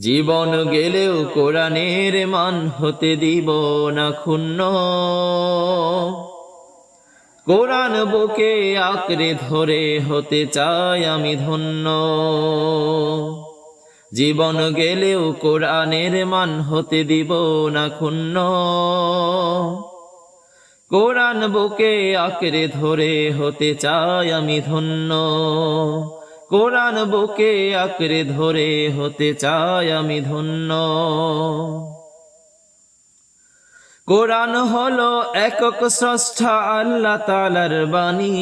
জীবন গেলেও কোরআনের মান হতে দিব না ক্ষুণ্ণ। কোরআন বুকে আঁকড়ে ধরে হতে চাই আমি ধন্য। জীবন গেলেও কোরআনের মান হতে দিব না ক্ষুণ্ণ। কোরআন বুকে আঁকড়ে ধরে হতে চাই আমি ধন্য। কোরআন বুকে আঁকড়ে ধরে হতে চাই আমি ধন্য। কোরআন হলো একক স্রষ্টা আল্লাহ তালার বাণী।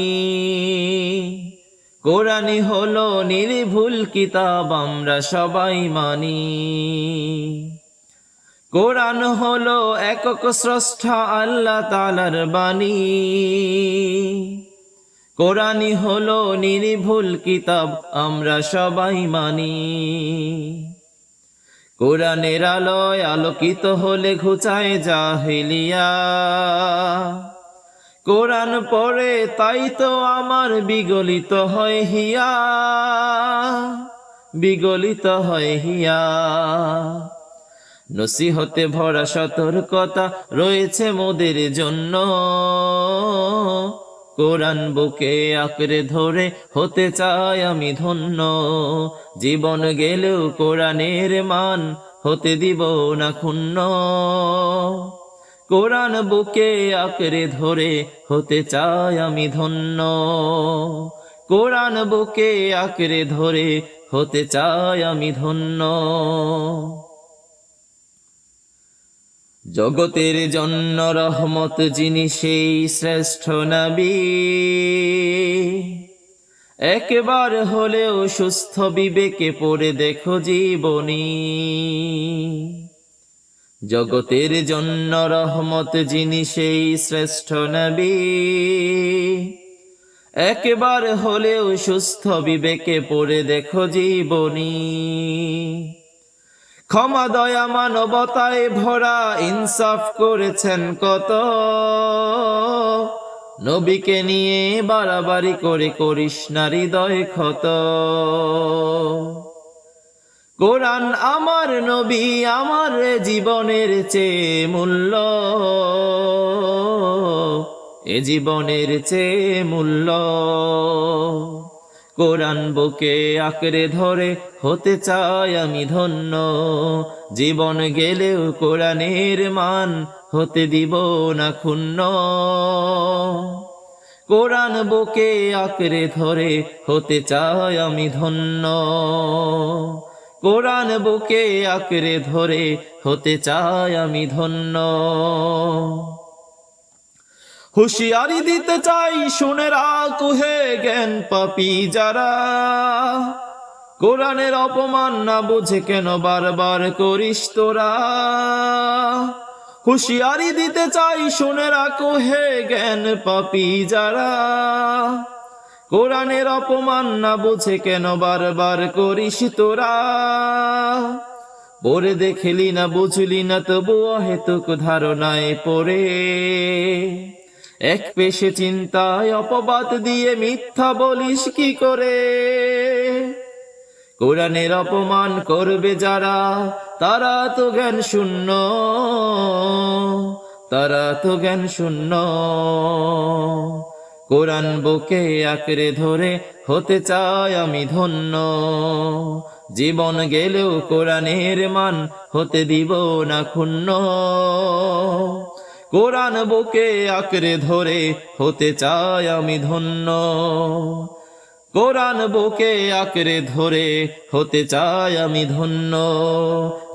কোরআনই হলো নির্ভুল কিতাব আমরা সবাই মানি। কোরআন হলো একক স্রষ্টা আল্লাহ তালার বাণী। কোরআনই হলো নির্ভুল কিতাব, আমরা সবাই মানি। কোরআনের আলোয় আলোকিত হলে ঘুচায় জাহিলিয়া। কোরআন পড়ে তাই তো আমার বিগলিত হয় হিয়া। বিগলিত হয় হিয়া। নসিহতে ভরা সতর্কতা রয়েছে মোদের জন্য। কোরআন বুকে আঁকড়ে ধরে হতে চাই আমি ধন্য। জীবন গেলেও কোরআনের মান হতে দিব না ক্ষুণ্ণ। কোরআন বুকে আঁকড়ে ধরে হতে চাই আমি ধন্য। কোরআন বুকে আঁকড়ে ধরে হতে চাই আমি ধন্য। জগতের জন্য রহমত যিনি সেই শ্রেষ্ঠ নবী। একবার হলেও সুস্থ বিবেকে পড়ে দেখো জীবনী। জগতের জন্য রহমত যিনি সেই শ্রেষ্ঠ নবী। একবার হলেও সুস্থ বিবেকে পড়ে দেখো জীবনী। ক্ষমা দয়া মানবতায় ভরা ইনসাফ করেছেন কত? নবীকে নিয়ে বাড়াবাড়ি করে করিস না হৃদয় ক্ষত। কোরআন আমার নবী, আমার জীবনের চেয়ে মূল্য। এ জীবনের চেয়ে মূল্য। কোরআন বুকে আঁকড়ে ধরে, হতে চাই আমি ধন্য। জীবন গেলেও কোরআনের মান হতে দিব না ক্ষুণ্ণ। কোরআন বুকে আঁকড়ে ধরে, হতে চাই আমি ধন্য। কোরআন বুকে আঁকড়ে ধরে, হতে চাই আমি ধন্য। হুশিয়ারি দিতে চাই, শুনে রাখু হে জ্ঞান পাপি যারা। কোরআনের অপমান না বুঝে কেন বারবার করিস তোরা? হুশিয়ারি দিতে চাই, শুনে রাখো হে জ্ঞান পাপি যারা। কোরআনের অপমান না বুঝে কেন বারবার করিস তোরা? পরে দেখলি না, বুঝলি না, তবুও হেতুক ধারণায় পড়ে। এক পেশে চিন্তায় অপবাদ দিয়ে মিথ্যা বলিস কি করে? কোরআনের অপমান করবে যারা, তারা তো জ্ঞান শূন্য, তারা তো জ্ঞান শূন্য। কোরআন বুকে আঁকড়ে ধরে হতে চাই আমি ধন্য। জীবন গেলেও কোরআনের মান হতে দিব না ক্ষুণ্ণ। কোরআন বুকে আঁকড়ে ধরে হতে চাই আমি ধন্য। কোরআন বুকে আঁকড়ে ধরে হতে চাই আমি ধন্য।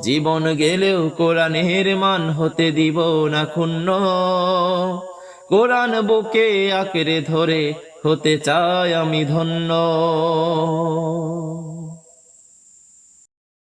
জীবন গেলেও কোরআনের মান হতে দিব না ক্ষুণ্ণ। কোরআন বুকে আঁকড়ে ধরে হতে চাই আমি ধন্য।